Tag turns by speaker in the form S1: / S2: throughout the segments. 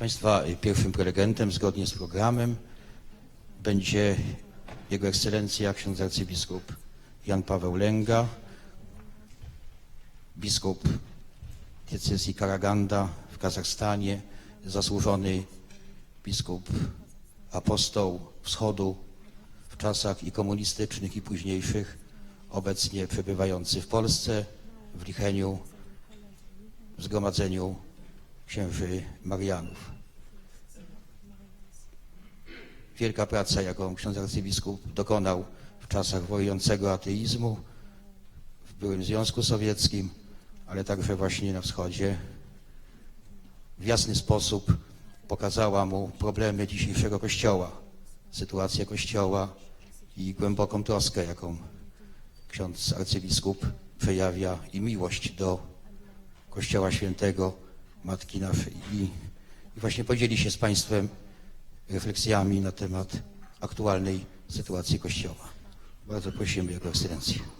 S1: Państwa, pierwszym prelegentem zgodnie z programem będzie Jego Ekscelencja ksiądz arcybiskup Jan Paweł Lęga, biskup diecezji Karaganda w Kazachstanie, zasłużony biskup apostoł wschodu w czasach i komunistycznych i późniejszych, obecnie przebywający w Polsce, w Licheniu, w Zgromadzeniu Księży Marianów. Wielka praca, jaką ksiądz arcybiskup dokonał w czasach wojującego ateizmu w byłym Związku Sowieckim, ale także właśnie na wschodzie, w jasny sposób pokazała mu problemy dzisiejszego Kościoła, sytuację Kościoła i głęboką troskę, jaką ksiądz arcybiskup przejawia i miłość do Kościoła Świętego Matki naszej. I, i właśnie podzieli się z Państwem refleksjami na temat aktualnej sytuacji Kościoła. Bardzo prosimy Jego Ekscelencję.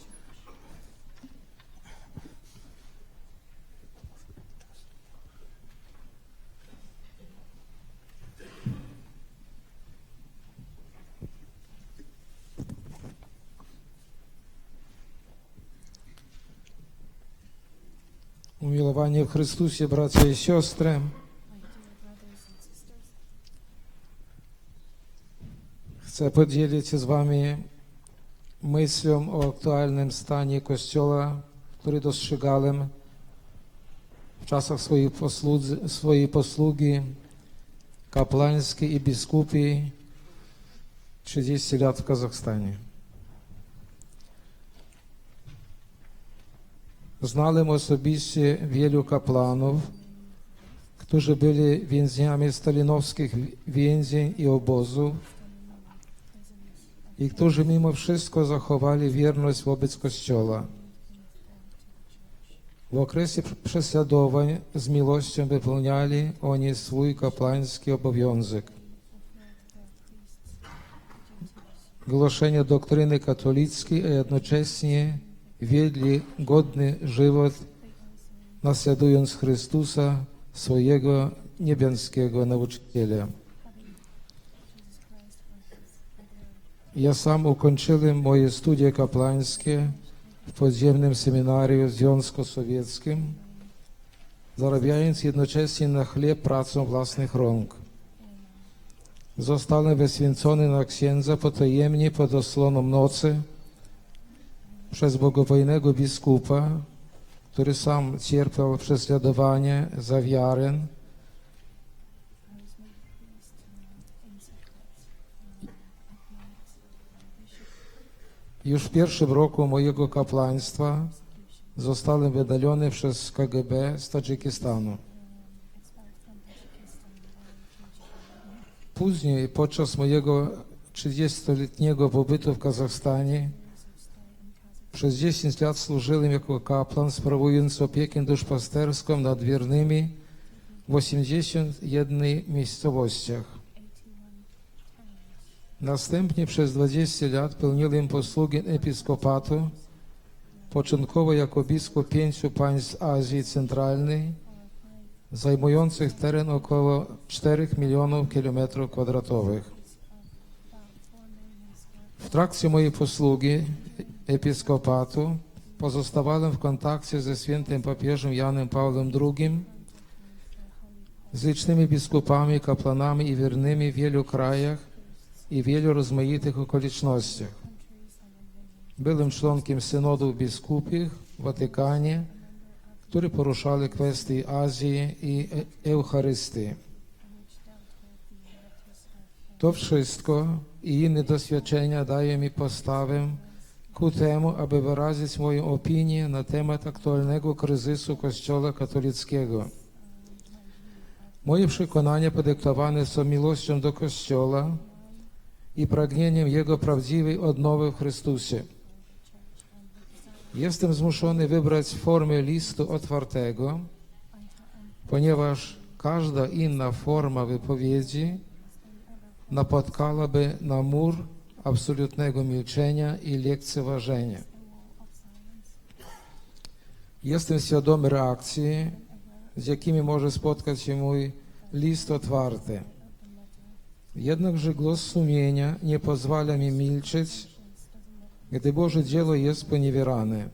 S2: Umiłowanie w Chrystusie, bracia i siostry. Chcę podzielić się z Wami myślą o aktualnym stanie Kościoła, który dostrzegałem w czasach swojej posłudzy, swojej posługi kapłańskiej i biskupiej 30 lat w Znałem osobiście wielu kapłanów, którzy byli więźniami stalinowskich więzień i obozów i którzy mimo wszystko zachowali wierność wobec Kościoła. W okresie prześladowań z miłością wypełniali oni swój kapłański obowiązek. Głoszenie doktryny katolickiej, a jednocześnie wiedli godny żywot, naśladując Chrystusa, swojego niebieskiego nauczyciela. Ja sam ukończyłem moje studia kapłańskie w podziemnym seminarium w Związku Sowieckim, zarabiając jednocześnie na chleb pracą własnych rąk. Zostałem wyświęcony na księdza potajemnie pod osłoną nocy, przez bogobojnego biskupa, który sam cierpiał prześladowanie za wiarę. Już w pierwszym roku mojego kapłaństwa zostałem wydalony przez KGB z Tadżykistanu. Później, podczas mojego 30-letniego pobytu w Kazachstanie, przez 10 lat służyłem jako kapłan, sprawując opiekę duszpasterską nad wiernymi w 81 miejscowościach. Następnie przez 20 lat pełniłem posługi episkopatu, początkowo jako biskup pięciu państw Azji Centralnej, zajmujących teren około 4 milionów kilometrów kwadratowych. W trakcie mojej posługi episkopatu pozostawałem w kontakcie ze świętym papieżem Janem Pawłem II, z licznymi biskupami, kapłanami i wiernymi w wielu krajach i wielu rozmaitych okolicznościach. Byłem członkiem synodów biskupich w Watykanie, które poruszały kwestie Azji i Eucharystii. To wszystko i inne doświadczenia dają mi postawę ku temu, aby wyrazić moją opinię na temat aktualnego kryzysu Kościoła katolickiego. Moje przekonania podyktowane są miłością do Kościoła i pragnieniem Jego prawdziwej odnowy w Chrystusie. Jestem zmuszony wybrać formę listu otwartego, ponieważ każda inna forma wypowiedzi napotkałaby na mur absolutnego milczenia i lekceważenia. Jestem świadomy reakcji, z jakimi może spotkać się mój list otwarty. Jednakże głos sumienia nie pozwala mi milczeć, gdy Boże dzieło jest poniewierane.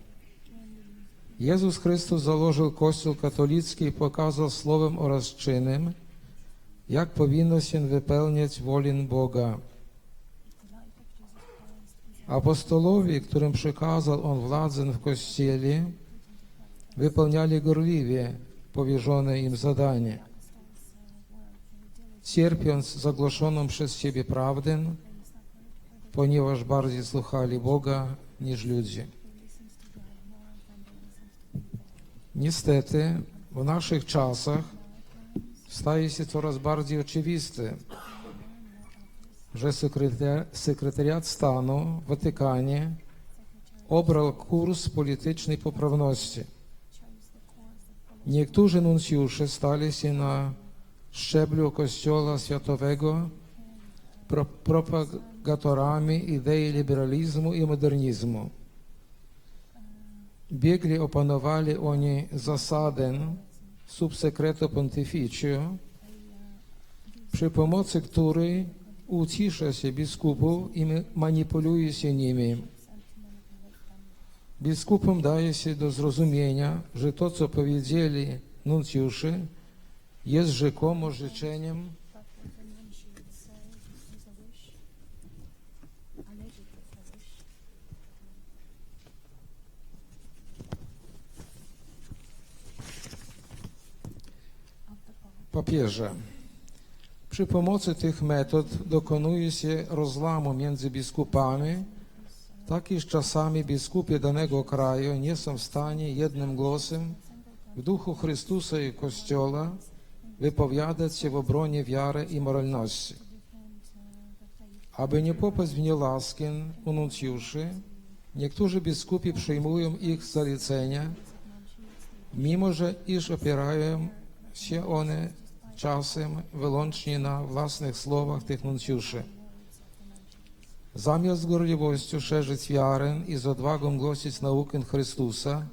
S2: Jezus Chrystus założył Kościół katolicki i pokazał słowem oraz czynem, jak powinno się wypełniać wolę Boga. Apostolowie, którym przekazał On władzę w Kościele, wypełniali gorliwie powierzone im zadanie. Cierpiąc zagłoszoną przez Ciebie prawdę, ponieważ bardziej słuchali Boga niż ludzi. Niestety, w naszych czasach staje się coraz bardziej oczywiste, że sekretar- sekretariat stanu w Watykanie obrał kurs politycznej poprawności. Niektórzy nuncjusze stali się na szczeblu Kościoła Światowego pro- propagatorami idei liberalizmu i modernizmu. Biegli opanowali oni zasadę subsekretu pontificio, przy pomocy której ucisza się biskupów i ma- manipuluje się nimi. Biskupom daje się do zrozumienia, że to, co powiedzieli nuncjusze, jest rzekomo życzeniem papieża. Przy pomocy tych metod dokonuje się rozłamu między biskupami, tak iż czasami biskupi danego kraju nie są w stanie jednym głosem w duchu Chrystusa i Kościoła wypowiadać się w obronie wiary i moralności. Aby nie popaść w nielaskę u nuncjuszy, niektórzy biskupi przyjmują ich zalecenia, mimo że iż opierają się one czasem wyłącznie na własnych słowach tych nuncjuszy. Zamiast z gorliwością szerzyć wiarę i z odwagą głosić naukę Chrystusa,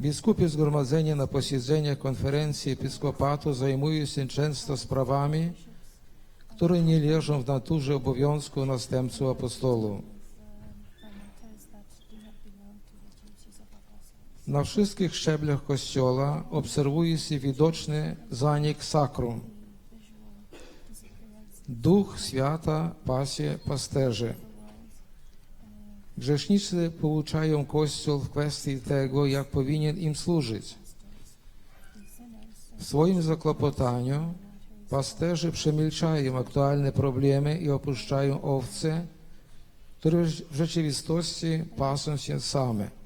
S2: biskupi zgromadzeni na posiedzeniach konferencji episkopatu zajmują się często sprawami, które nie leżą w naturze obowiązku następców apostolów. Na wszystkich szczeblach Kościoła obserwuje się widoczny zanik sakrum. Duch świata pasie pasterzy. Grzesznicy pouczają Kościół w kwestii tego, jak powinien im służyć. W swoim zakłopotaniu pasterzy przemilczają aktualne problemy i opuszczają owce, które w rzeczywistości pasą się same.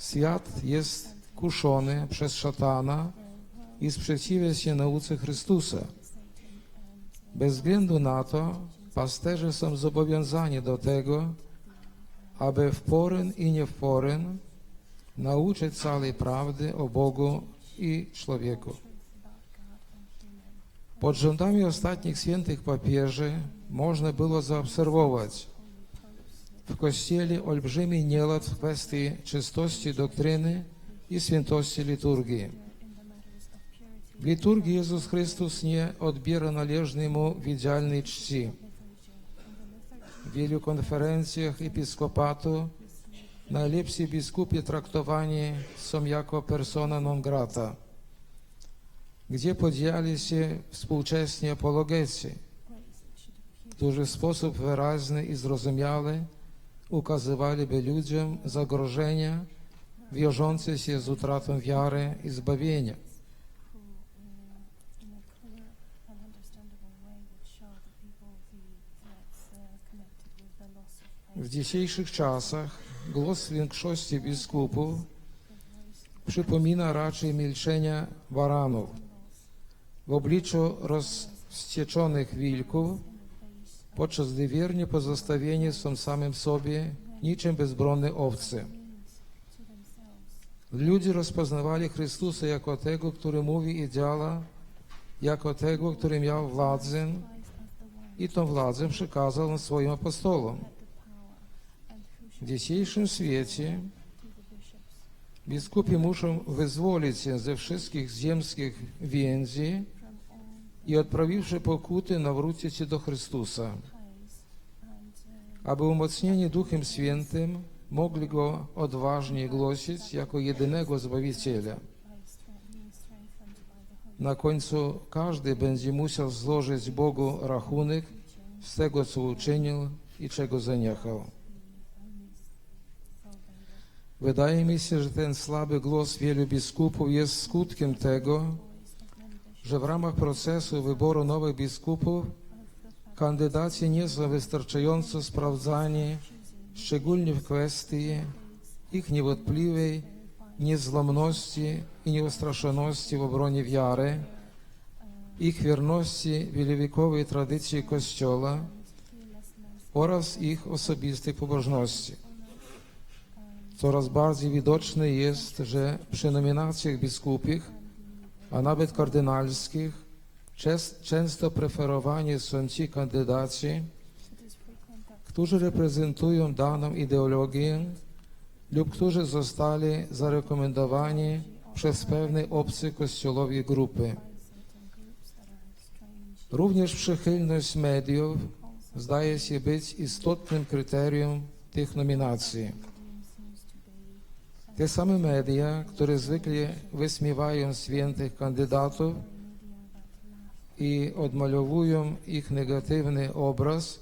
S2: Świat jest kuszony przez szatana i sprzeciwia się nauce Chrystusa. Bez względu na to, pasterze są zobowiązani do tego, aby w porę i nie w porę nauczyć całej prawdy o Bogu i człowieku. Pod rządami ostatnich świętych papieży można było zaobserwować w Kościele olbrzymi nielad w kwestii czystości doktryny i świętości liturgii. W liturgii Jezus Chrystus nie odbiera należnej mu widzialnej czci. W wielu konferencjach episkopatu najlepsi biskupi traktowani są jako persona non grata, gdzie podzieli się współczesni apologeci, w sposób wyraźny i zrozumiały ukazywaliby ludziom zagrożenia wiążące się z utratą wiary i zbawienia. W dzisiejszych czasach głos większości biskupów przypomina raczej milczenia baranów w obliczu rozwścieczonych wilków, podczas gdy wierni pozostawieni są samym sobie niczym bezbronne owce. Ludzie rozpoznawali Chrystusa jako tego, który mówi i działa, jako tego, który miał władzę i tą władzę przekazał on swoim apostolom. W dzisiejszym świecie Biskupi muszą wyzwolić się ze wszystkich ziemskich więzi i odprawiwszy pokuty nawrócić się do Chrystusa, aby umocnieni Duchem Świętym mogli Go odważnie głosić jako jedynego Zbawiciela. Na końcu każdy będzie musiał złożyć Bogu rachunek z tego, co uczynił i czego zaniechał. Wydaje mi się, że ten słaby głos wielu biskupów jest skutkiem tego, że w ramach procesu wyboru nowych biskupów kandydaci nie są wystarczająco sprawdzani, szczególnie w kwestii ich niewątpliwej niezłomności i nieustraszoności w obronie wiary, ich wierności wielowiekowej tradycji Kościoła oraz ich osobistej pobożności. Coraz bardziej widoczne jest, że przy nominacjach biskupich, a nawet kardynalskich, często preferowani są ci kandydaci, którzy reprezentują daną ideologię lub którzy zostali zarekomendowani przez pewne obce kościołowi grupy. Również przychylność mediów zdaje się być istotnym kryterium tych nominacji. Те самые
S3: медиа, которые звикли
S2: высмеваем святых кандидатов и отмальовуем
S3: их негативный образ,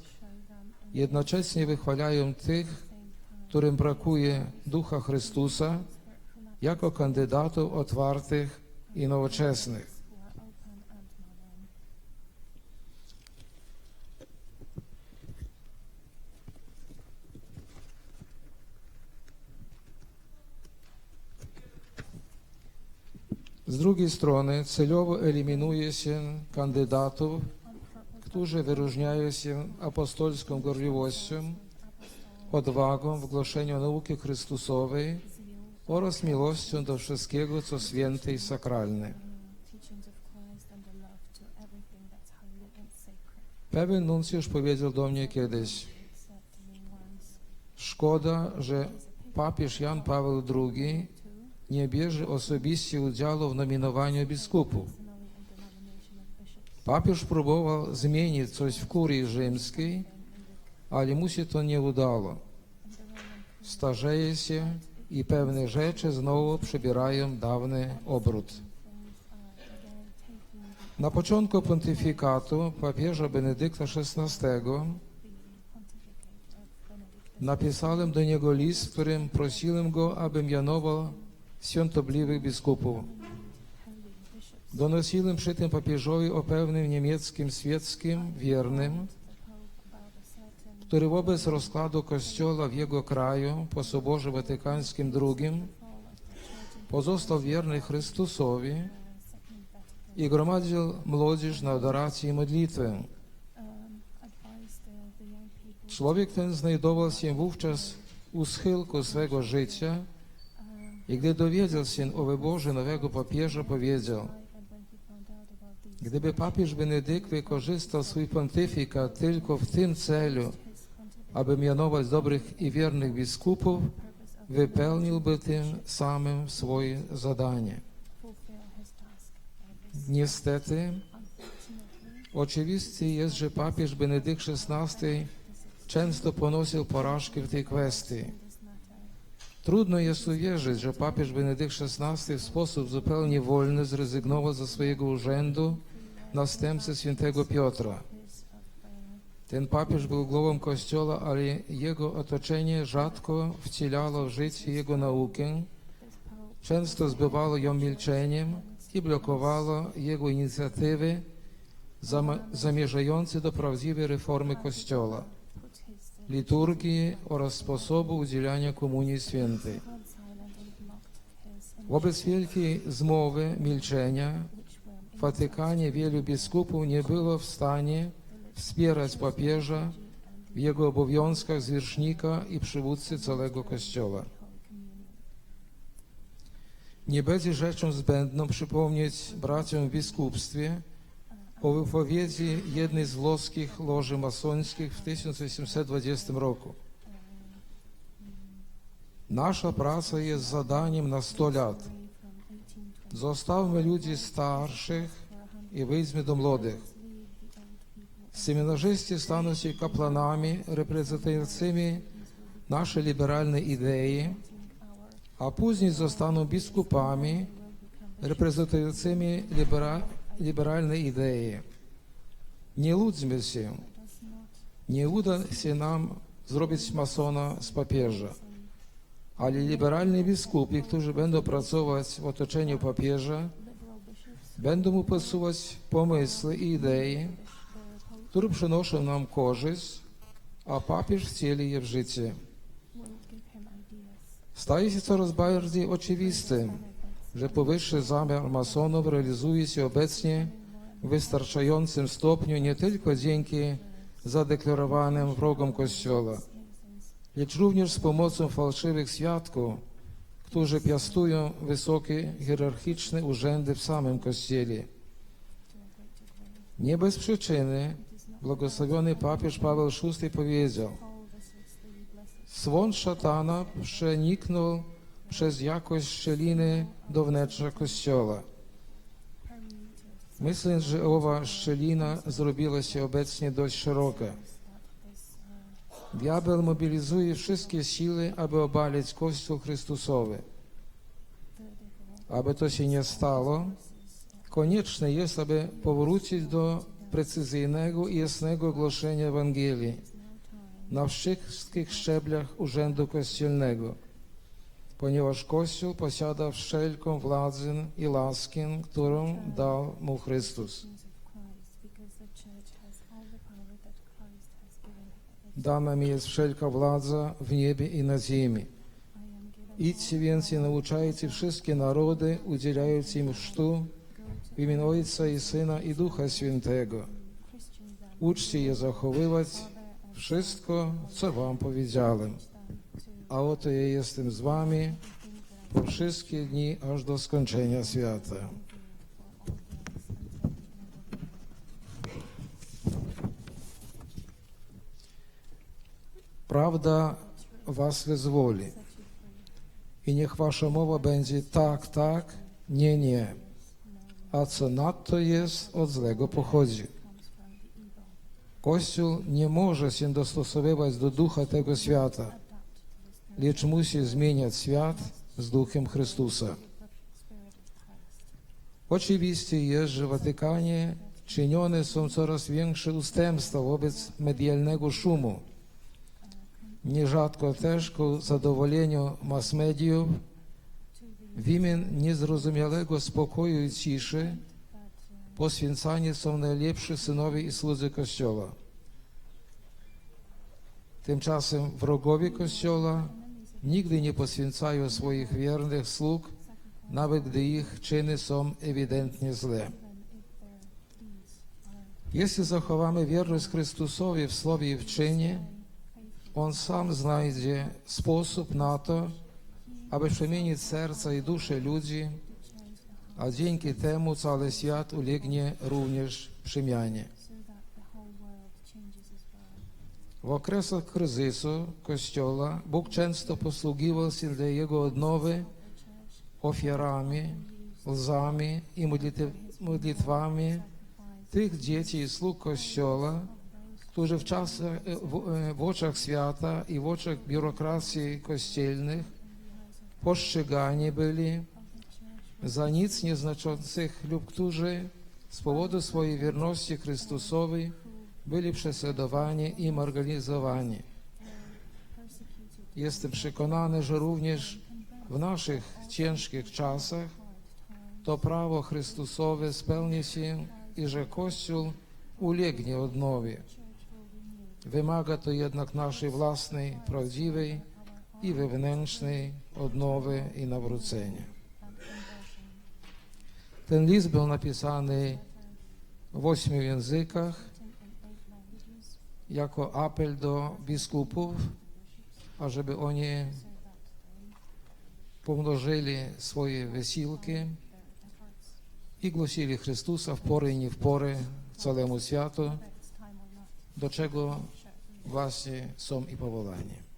S2: jednocześnie wychwalają tych, którym brakuje Ducha Chrystusa, jako kandydatów otwartych i nowoczesnych. Z drugiej strony celowo eliminuje się kandydatów, którzy wyróżniają się apostolską gorliwością, odwagą w głoszeniu nauki Chrystusowej oraz miłością do wszystkiego, co święte i sakralne. Pewien nuncjusz powiedział do mnie kiedyś, szkoda, że
S3: "It's a pity
S2: papież Jan Paweł II nie bierze osobiście udziału w nominowaniu biskupów. Papież próbował zmienić coś w kurii rzymskiej, ale mu się to nie udało. Starzeje się i pewne rzeczy znowu przybierają dawny obrót. Na początku pontyfikatu papieża Benedykta XVI napisałem do niego list, w którym prosiłem go, aby mianował świątobliwych biskupów. Donosiłem przy tym papieżowi o pewnym niemieckim świeckim wiernym, który wobec rozkładu kościoła w jego kraju po Soborze Watykańskim II pozostał wierny Chrystusowi i gromadził młodzież na adorację i modlitwę. Człowiek ten znajdował się wówczas u schyłku swego życia i gdy dowiedział się o wyborze nowego papieża, powiedział Gdyby papież Benedykt wykorzystał swój pontyfikat tylko w tym celu, aby mianować dobrych i wiernych biskupów, wypełniłby tym samym swoje zadanie. Niestety, oczywiste jest, że papież Benedykt XVI często ponosił porażkę w tej kwestii. Trudno jest uwierzyć, że papież Benedykt XVI w sposób zupełnie wolny zrezygnował ze swojego urzędu następcy świętego Piotra. Ten papież był głową kościoła, ale jego otoczenie rzadko wcielało w życie jego naukę, często zbywało ją milczeniem i blokowało jego inicjatywy zamierzające do prawdziwej reformy kościoła, liturgii oraz sposobu udzielania komunii świętej. Wobec wielkiej zmowy milczenia w Watykanie wielu biskupów nie było w stanie wspierać papieża w jego obowiązkach zwierzchnika i przywódcy całego Kościoła. Nie będzie rzeczą zbędną przypomnieć braciom w biskupstwie у виповіді єдний з лоских ложі масонських в 1820 року. Наша праця є заданням на 100 лет. Зоставимо людей старших
S3: і візьме до молодих.
S2: Семінажисти стануть капланами, репрезентаційними нашої ліберальної ідеї, а
S3: пізніше зостануть
S2: біскупами, репрезентаційними ліберальної biskupami
S3: will become
S2: reprezentującymi libera liberalne idei. Nie łudźmy się,
S3: does not
S2: nie uda się nam zrobić masona z papieża, ale liberalni biskupi, którzy będą pracować w otoczeniu papieża,
S3: liberal bishops
S2: będą mu posuwać pomysły i idei,
S3: their opposed
S2: które przynoszą nam korzyść, a papież wcieli je w życie.
S3: will give him ideas
S2: Staje się coraz bardziej oczywistym, że powyższy zamiar masonów realizuje się obecnie w wystarczającym stopniu nie tylko dzięki zadeklarowanym wrogom Kościoła, lecz również z pomocą fałszywych świadków, którzy piastują wysokie hierarchiczne urzędy w samym Kościele. Nie bez przyczyny błogosławiony papież Paweł VI powiedział: Słon szatana przeniknął przez jakość szczeliny do wnętrza kościoła. Myślę, że owa szczelina zrobiła się obecnie dość szeroka.
S3: uh,
S2: Diabeł mobilizuje wszystkie siły, aby obalić Kościół Chrystusowy. Aby to się nie stało, konieczne jest, aby powrócić do precyzyjnego i jasnego głoszenia Ewangelii na wszystkich szczeblach urzędu kościelnego, ponieważ Kościół posiada wszelką władzę i laskę, którą dał mu Chrystus. Dana mi jest wszelka władza w niebie i na ziemi. Idźcie więc i nauczajcie wszystkie narody, udzielając im chrztu w imię Ojca i Syna i Ducha Świętego. Uczcie je zachowywać wszystko, co wam powiedziałem. A oto ja jestem z wami po wszystkie dni, aż do skończenia świata. Prawda was wyzwoli. I niech wasza mowa będzie tak, tak, nie, nie. A co nadto jest, od złego pochodzi. Kościół nie może się dostosowywać do ducha tego świata, lecz musi zmieniać świat z duchem Chrystusa. Oczywiście jest, że w Watykanie czynione są coraz większe ustępstwa wobec medialnego szumu. Nierzadko też ku zadowoleniu mass mediów w imię niezrozumiałego spokoju i ciszy
S3: uh,
S2: poświęcani są najlepsi synowie i słudzy Kościoła. Tymczasem wrogowie Kościoła nigdy nie poświęcają swoich wiernych sług, nawet gdy ich czyny są ewidentnie złe. Jeśli zachowamy wierność Chrystusowi w słowie i w czynie, On sam znajdzie sposób na to, aby przemienić serca i dusze ludzi, a dzięki temu cały świat ulegnie również przemianie. W okresach kryzysu Kościoła Bóg często posługiwał się dla jego odnowy ofiarami, łzami i modlitw- modlitwami tych dzieci i sług Kościoła, którzy w, czasach, w, w oczach świata i w oczach biurokracji kościelnych postrzegani byli za nic nieznaczących lub którzy z powodu swojej wierności Chrystusowi byli prześladowani i marginalizowani. Jestem przekonany, że również w naszych ciężkich czasach to prawo Chrystusowe spełni się i że Kościół ulegnie odnowie. Wymaga to jednak naszej własnej, prawdziwej i wewnętrznej odnowy i nawrócenia. Ten list był napisany w ośmiu językach jako apel do biskupów, ażeby oni pomnożyli swoje wysiłki i głosili Chrystusa w pory i nie w pory całemu światu, do czego właśnie są i powołani.